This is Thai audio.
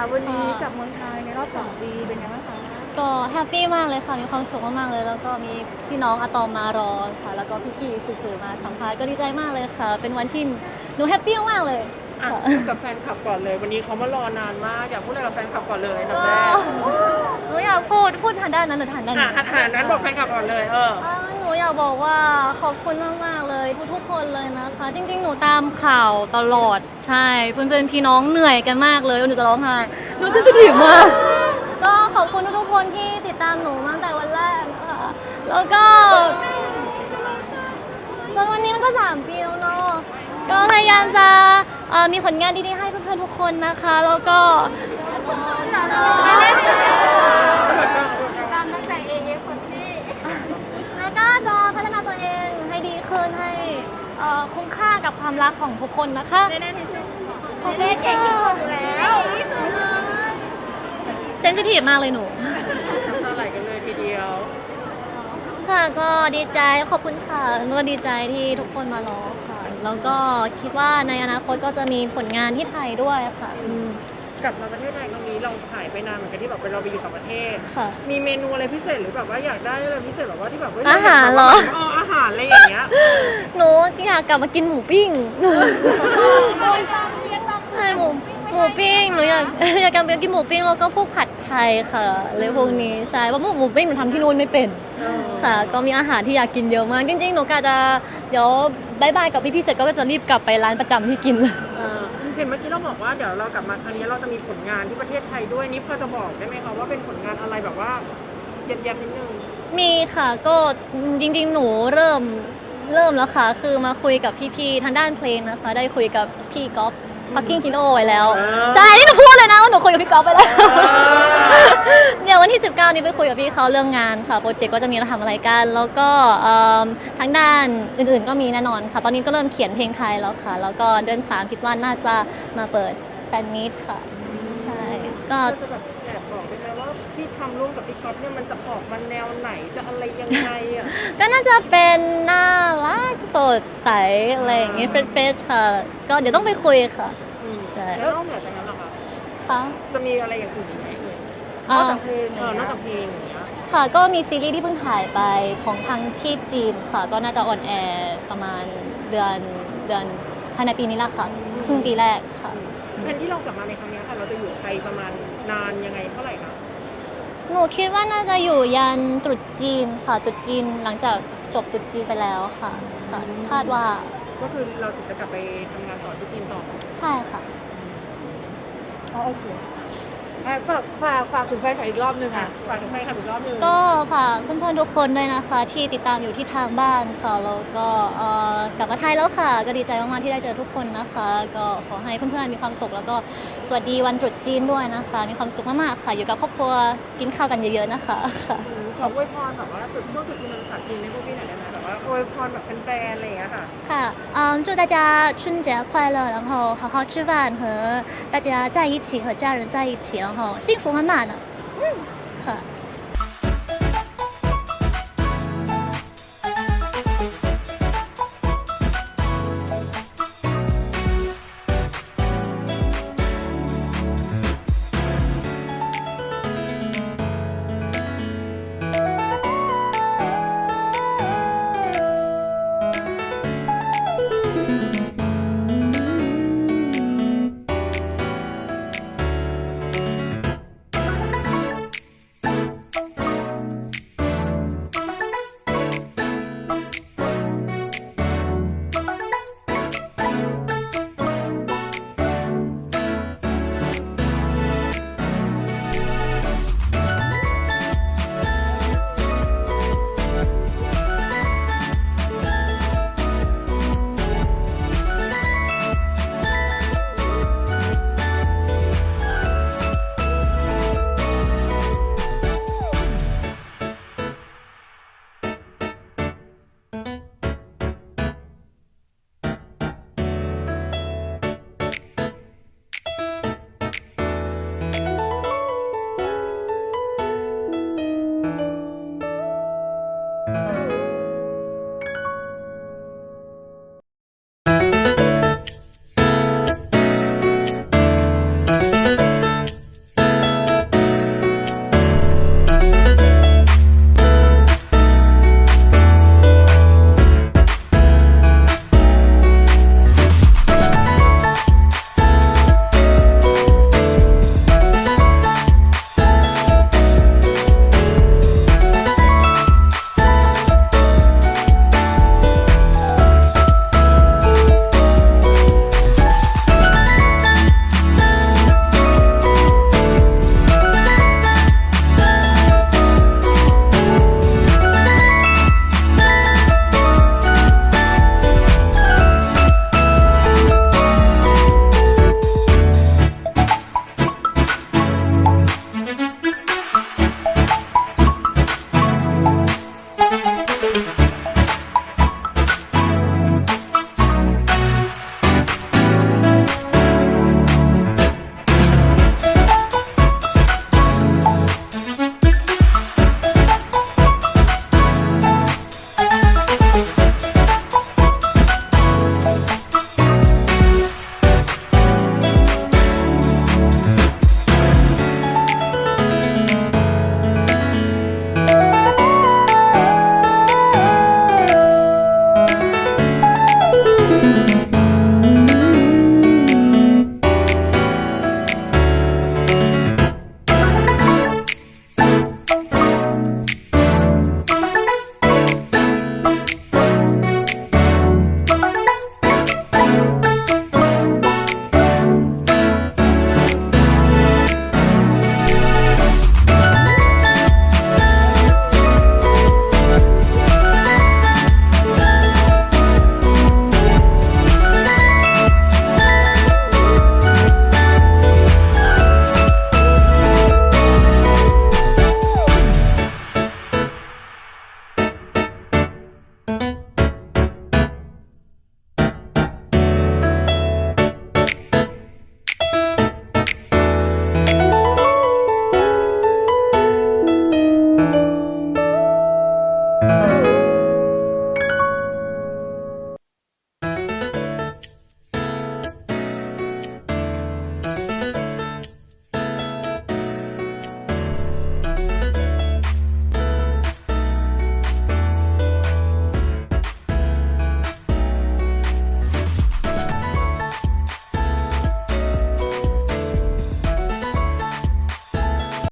จ๋าวันนี้กลับเมืองไทยในรอบสองปีเป็นไงบ้างคะก็แฮปปี้มากเลยค่ะ มีความสุขมากๆเลย แล้วก็มีพี่น้องอะตอมมารอค่ะ แล้วก็พี่ๆสื่อๆมาสัมภาษณ์ก็ดีใจมากเลยค่ะ เป็นวันที่หนูแฮปปี้มากๆเลยอะค่ะพูดกับแฟนคลับก่อนเลย วันนี้เขามารอนานมาก อยากพูดอะไรกับแฟนคลับก่อนเลยนะก็แม่หนูอยากพูดพูดทางด้านนั้นหรือทางด้านอะนี้หันหันนั้นบอกแฟนคลับก่อนเลย เออ อ่าหนูอยากบอกว่าขอบคุณมากๆเล ยทุกๆคนเลยนะคะ จริง ๆ หนูตามข่าวตลอดใช่เพื่อนๆพี่น้องเหนื่อยกันมากเลยหนูจะร้องไห้หนูเซนซิทีฟมากก็ขอบคุณทุกๆคนที่ติดตามหนูมาตั้งแต่วันแรกนะคะแล้วก็จนวันนี้มันก็สามปีแล้วเนาะก็พยายามจะเอ่อมีผลงานดีๆให้เพื่อนๆทุกคนนะคะ แล้วก็ตามตั้งแต่ AF คนที่ แล้วก็จะพัฒนาตัวเองให้ดีขึ้นให้เอ่อคุ้มค่า กับความรักของทุกคนนะคะได้ได้ที่สุดได้เก่งที่สุดอยู่แล้วที่สุดเลยเซนซิทีฟมากเลยหนูน้ำตาไหลกันเลยทีเดียว ค่ะก็ดีใจขอบคุณค่ะแล้วก็ดีใจที่ทุกคนมารอค่ะ แล้วก็คิดว่าในอนาคตก็จะมีผลงานที่ไทยด้วยค่ะอืม กลับมาประเทศไทยครั้งนี้เราหายไปนานเหมือนกันที่แบบเราไปอยู่ต่างประเทศ ค่ะ มีเมนูอะไรพิเศษหรือแบบว่าอยากได้อะไรพิเศษแบบว่าที่แบบว่อาหารเหรอ อ๋ออาหารอะไรอย่างเงี้ย หนูอยากกลับมากินหมูปิ้งใช่หมูหมูปิ้งหนูอยาก อยากกลับมากินหมูปิ้งแล้วก็พวกผัดไทยค่ะเลยพวกนี้ใช่เพราะพวกหมูปิ้งหนูทำที่นู่นไม่เป็น ค่ะก็มีอาหารที่อยากกินเยอะมากจริงๆ หนูกะจะเดี๋ยวบายบายกับพี่ๆเสร็จก็จะรีบกลับไปร้านประจำที่กินเลยเออเห็นเมื่อกี้เราบอกว่าเดี๋ยวเรากลับมาครั้งนี้เราจะมีผลงานที่ประเทศไทยด้วยนี่พอจะบอกได้ไหมคะว่าเป็นผลงานอะไรแบบว่าเย็นๆนิดนึงมีค่ะก็จริงๆ หนูเริ่มเริ่มแล้วค่ะ คือมาคุยกับพี่ๆทางด้านเพลงนะคะ ได้คุยกับพี่ก๊อฟ พักกิ้งกิโลไว้แล้วอ่าใช่ นี่หนูพูดเลยนะว่าหนูคุยกับพี่ก๊อฟไปแล้ว เดี๋ยววันที่ 19 นี้ไปคุยกับพี่เขาเรื่องงานค่ะ โปรเจกต์ก็จะมีเราทำอะไรกัน แล้วก็เอิ่มทางด้านอื่นๆก็มีแน่นอนค่ะ ตอนนี้ก็เริ่มเขียนเพลงไทยแล้วค่ะ แล้วก็เดือนสามคิดว่าน่าจะมาเปิดแฟนมิตค่ะ ใช่ ก็ เราจะแบบแอบบอกได้ไหมว่าที่ทำร่วมกับพี่ก๊อฟเนี่ยมันจะออกมาแนวไหนจะอะไรยังไงอะ ก็น่าจะเป็นน่ารักส ดใสอะไรอย่างงี้เฟรชๆค่ะ ก็เดี๋ยวต้องไปคุยค่ะ อืมใช่ แล้วนอกเหนือจากนั้นล่ะคะค่ะจะมีอะไรอย่างอื่นอีกไหมเอ่ยนอ่าอกจากเพลงเออนอกจากเพลงอย่างเงี้ยค่ะก็มีซีรีส์ที่เพิ่งถ่ายไปของทางที่จีนค่ะ ก็น่าจะออนแอร์ประมาณเดือนเดือนภายในปีนี้แหละค่ะครึ่งปีแรกค่ะ แผนที่เรากลับมาในครั้งเนี้ยค่ะ เราจะอยู่ไทยประมาณนานยังไงเท่าไหร่คะหนูคิดว่าน่าจะอยู่ยันตรุษจีนค่ะตรุษจีนหลังจากจบตรุษจีนไปแล้วค่ะ ค่ะคาดว่าก็คือเราถึงจะกลับไปทำงานต่อที่จีนต่อใช่ค่ะ อ๋อโอเคอะฝากฝากฝากถึงแฟนคลับอีกรอบนึงอะอะฝากถึงใครค่ะอีกรอบหนึงก็ฝากเพื่อนๆทุกคนด้วยนะคะ ที่ติดตามอยู่ที่ทางบ้านค่ะแล้วก็เอ่อกลับมาไทยแล้วค่ะ ก็ดีใจมากๆที่ได้เจอทุกคนนะคะ ก็ขอให้เพื่อนๆมีความสุขแล้วก็สวัสดีวันตรุษจีนด้วยนะคะ มีความสุขมากๆค่ะ อยู่กับครอบครัวกินข้าวกันเยอะๆนะคะค่ะอืมขออวยพรแบบว่าจุดช่วงจุดจีนภาษาจีนในพวกพี่หน่อยได้ไหมแบบว่า อวยพรแบบแฟนๆอะไรอย่างเงี้ยค่ะ ค่ะ嗯祝大家春节快乐然后好好吃饭和大家在一起和家人在一起然后幸福满满的